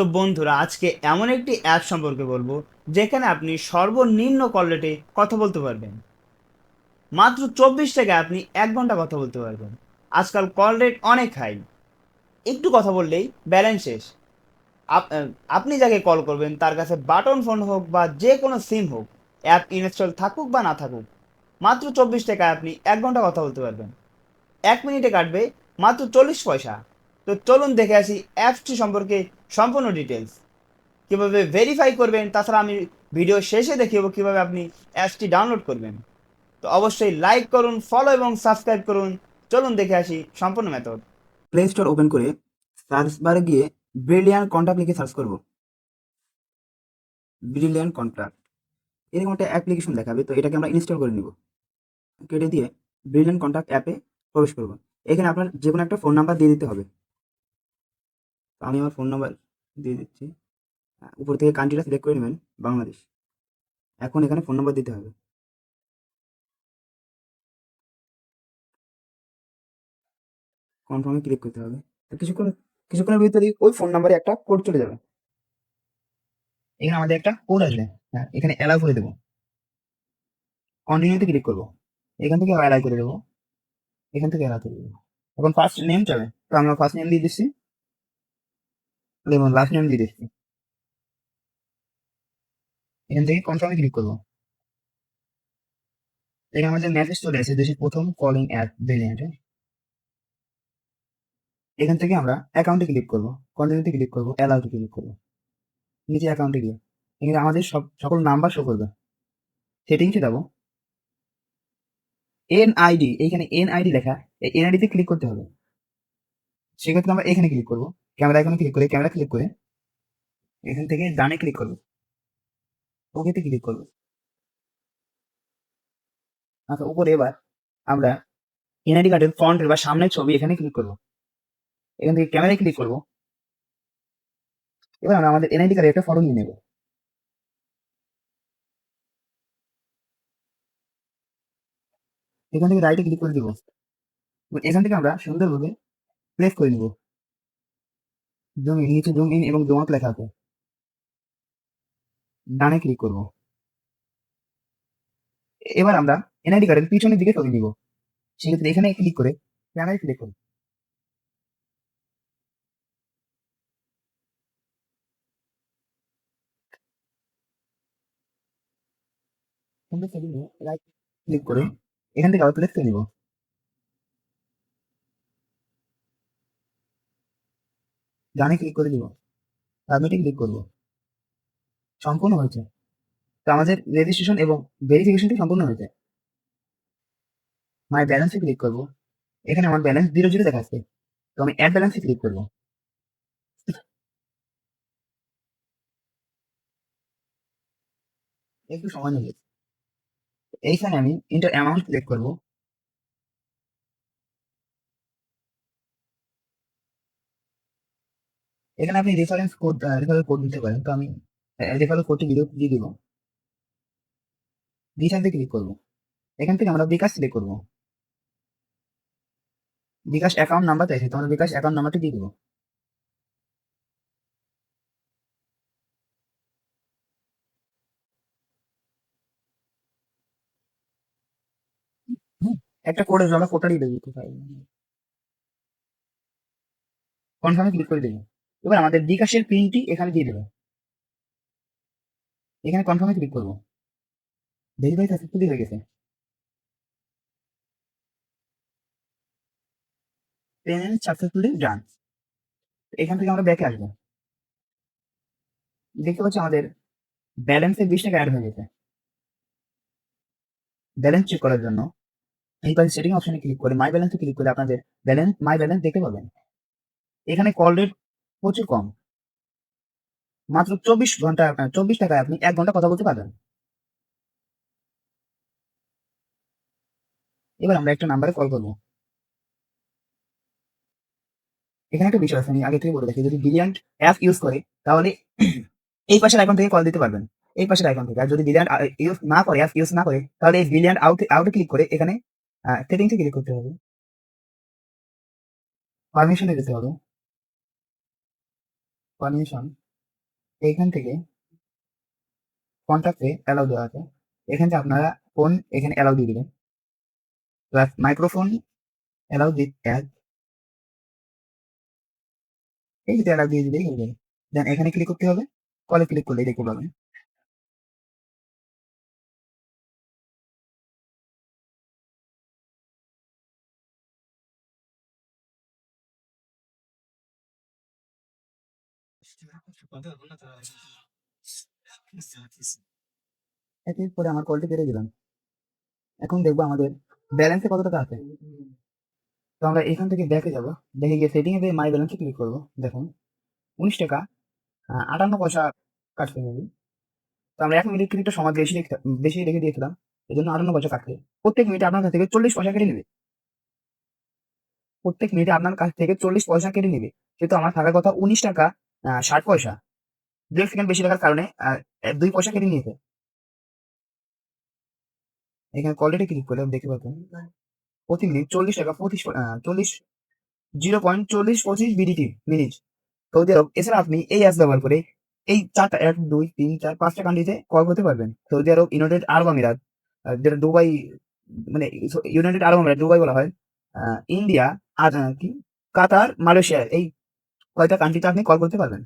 তো বন্ধুরা, আজকে এমন একটি অ্যাপ সম্পর্কে বলব, যেখানে আপনি সর্বনিম্ন কল রেটে কথা বলতে পারবেন। মাত্র চব্বিশ টাকায় আপনি এক ঘণ্টা কথা বলতে পারবেন। আজকাল কল রেট অনেক হাই একটু কথা বললেই ব্যালেন্স শেষ। আপ- আপনি যাকে কল করবেন, তার কাছে বাটন ফোন হোক বা যে কোনো সিম হোক অ্যাপ ইনস্টল থাকুক বা না থাকুক, মাত্র চব্বিশ টাকায় আপনি এক ঘণ্টা কথা বলতে পারবেন। এক মিনিটে কাটবে মাত্র চল্লিশ পয়সা। তো চলুন দেখে আসি অ্যাপসটি সম্পর্কে সম্পূর্ণ ডিটেলস কীভাবে ভেরিফাই করবেন, তাছাড়া আমি ভিডিও শেষে দেখিয়ে কীভাবে আপনি অ্যাপসটি ডাউনলোড করবেন। তো অবশ্যই লাইক করুন ফলো এবং সাবস্ক্রাইব করুন। চলুন দেখে আসি সম্পূর্ণ মেথড প্লে স্টোর ওপেন করে সার্চ বারে গিয়ে ব্রিলিয়ান কন্ট্যাক্ট লিখে সার্চ করব। ব্রিলিয়ান কন্ট্যাক্ট এরকম একটা অ্যাপ্লিকেশন দেখাবে, তো এটাকে আমরা ইনস্টল করে নিব। কেটে দিয়ে ব্রিলিয়ান কন্ট্যাক্ট অ্যাপে প্রবেশ করব। এখানে আপনার যে কোনো একটা ফোন নাম্বার দিয়ে দিতে হবে। তো আমি আমার ফোন নাম্বার দিয়ে দিচ্ছি। উপর থেকে কান্ট্রিটা সিলেক্ট করে নেবেন, বাংলাদেশ। এখন এখানে ফোন নাম্বার দিতে হবে। কনফার্মে ক্লিক করতে হবে। তো কিছুক্ষণ, কিছুক্ষণের ভিতরে ওই ফোন নাম্বারে একটা কোড চলে যাবে। এখানে আমাদের একটা কোড আসবে। হ্যাঁ এখানে অ্যালাউ করে দেবো। কন্টিনিউতে ক্লিক করব। এখান থেকে অ্যালাউ করে দেবো। এখান থেকে অ্যালাউ করে দেবো। এখন ফার্স্ট নেম যাবে তো আমরা ফার্স্ট নেম দিয়ে দিচ্ছি। এবং লাস্ট নেম দিয়ে দিচ্ছি এখান থেকে কনফার্মে ক্লিক করব। এখানে আমাদের মেসেজ চলে এসেছে দেশের প্রথম কলিং অ্যাপ ভেরিয়েন্ট এখান থেকে আমরা অ্যাকাউন্টে ক্লিক করব কন্টিনিউতে ক্লিক করব অ্যালাউতে ক্লিক করব। নিচে অ্যাকাউন্টে গিয়ে, এখানে আমাদের সব, সকল নাম্বার শো করবে। সেটিংসে যাব। এনআইডি এইখানে এনআইডি লেখা, এই এনআইডি তে ক্লিক করতে হবে। সেক্ষেত্রে আমরা এখানে ক্লিক করব। ক্যামেরা এখানে ক্লিক করে ক্যামেরা ক্লিক করে এখান থেকে ডানে ক্লিক করব। ওকেতে ক্লিক করব। আচ্ছা উপরে এবার আমরা এনআইডি কার্ডের ফ্রন্টের বা সামনের ছবি এখানে ক্লিক করব। এখান থেকে ক্যামেরায় ক্লিক করব। এবার আমরা আমাদের এনআইডি কার্ডের একটা ফটো নিয়ে নেব। এখান থেকে রাইটে ক্লিক করে দিব। এখান থেকে আমরা সুন্দরভাবে প্লেস করে নিব। নিচে জুম ইন এবং জুম আউট লেখা আছে। ডানে ক্লিক করব। এবার আমরা এনআইডি কার্ডের পিছনের দিকে ছবি দিব সেক্ষেত্রে এখানে ক্লিক করে ক্যামেরায় ক্লিক করব। ক্লিক করে এখান থেকে আবার প্লেস করে নিব। ডানে ক্লিক করে দিব। সাবমিটে ক্লিক করব। সম্পূর্ণ হয়েছে। তো আমাদের রেজিস্ট্রেশন এবং ভেরিফিকেশনটি সম্পূর্ণ হয়েছে। মাই ব্যালেন্সে ক্লিক করব। এখানে আমার ব্যালেন্স জিরো জিরো দেখাচ্ছে। তো আমি অ্যাড ব্যালেন্সে ক্লিক করব। একটু সময় নেবে এইখানে আমি ইন্টার অ্যামাউন্ট ক্লিক করব। এখানে আপনি রেফারেন্স কোড রেফারেল কোড দিতে পারেন। তো আমি রেফারেল কোডটি দিয়ে দিয়ে দিব থেকে ক্লিক করব। এখান থেকে আমরা বিকাশ সিলেক্ট করব। বিকাশ অ্যাকাউন্ট নাম্বার চাইছে তো আমরা বিকাশ অ্যাকাউন্ট নাম্বারটি দিয়ে দিব। একটা কোডের আমরা দিয়ে দেবো। কনফার্মে ক্লিক করে দেবো। এবার আমাদের বিকাশের পিনটি এখানে দিয়ে দেবো। এখানে কনফার্মে ক্লিক করব। ভেরিফাই সাকসেসফুলি হয়ে গেছে। এখান থেকে আমরা ব্যাকে আসব। দেখতে পাচ্ছি আমাদের ব্যালেন্সের বিশ টাকা অ্যাড হয়ে গেছে। ব্যালেন্স চেক করার জন্য এই পাশে সেটিং অপশনে ক্লিক করে মাই ব্যালেন্সে ক্লিক করে আপনাদের ব্যালেন্স মাই ব্যালেন্স দেখতে পাবেন। এখানে কল রেট প্রচুর কম। মাত্র চব্বিশ ঘণ্টা চব্বিশ টাকায় আপনি এক ঘণ্টা কথা বলতে পারবেন। এবার আমরা একটা নাম্বারে কল করব। এখানে একটা বিষয় আছে, আমি আগে থেকে বলে রাখি, যদি বিলিয়ান্ট অ্যাপ ইউজ করে, তাহলে এই পাশের আইকন থেকে কল দিতে পারবেন। এই পাশের আইকন থেকে, আর যদি বিলিয়ান্ট ইউজ না করে অ্যাপ ইউজ না করে, তাহলে এই বিলিয়ান্ট আউট আউটে ক্লিক করে এখানে সেটিংসে ক্লিক করতে হবে। পারমিশনে যেতে হবে। পারমিশন এইখান থেকে কন্ট্যাক্টে অ্যালাউ দেওয়া আছে। এখান থেকে আপনারা ফোন এখানে অ্যালাউ দিয়ে দেবেন। Plus microphone allow with add এই যে অ্যালাউ দিয়ে দিলেই হয়ে যাবে। দেন এখানে ক্লিক করতে হবে। কলে ক্লিক করলেই দেখতে পাবেন। এরপরে আমার কলটি কেটে দিলাম। এখন দেখব আমাদের ব্যালেন্সে কত টাকা আছে। তো আমরা এখান থেকে দেখে যাব। দেখে গিয়ে সেটিং এ মাই ব্যালেন্সে ক্লিক করব। দেখুন, উনিশ টাকা আটান্ন পয়সা কাটতে হবে। তো আমরা এক মিনিট ক্লিকটা সময় বেশি রেখে বেশি রেখে দিয়েছিলাম। এই জন্য আটান্ন পয়সা কাটবে প্রত্যেক মিনিটে আপনার কাছ থেকে চল্লিশ পয়সা কেটে নেবে। প্রত্যেক মিনিটে আপনার কাছ থেকে চল্লিশ পয়সা কেটে নেবে। কিন্তু আমার থাকার কথা উনিশ টাকা ষাট পয়সা। দুই সেকেন্ড বেশি রাখার কারণে দুই পয়সা কেটে নিয়েছে। এখানে কোয়ালিটি ক্লিক করে দেখতে পাবেন প্রতি মিনিট চল্লিশ টাকা, পঁচিশ চল্লিশ জিরো পয়েন্ট চল্লিশ পঁচিশ বিডিটি মিনিট সৌদি আরব এছাড়া আপনি এই অ্যাপস ব্যবহার করে এই চারটা এক, দুই, তিন, চার, পাঁচটা কান্ট্রিতে কল করতে পারবেন। সৌদি আরব ইউনাইটেড আরব আমিরাত যেটা দুবাই মানে ইউনাইটেড আরব আমিরাত দুবাই বলা হয় ইন্ডিয়া আর কি? কাতার, মালয়েশিয়া, এই কয়টা কান্ট্রিতে আপনি কল করতে পারবেন?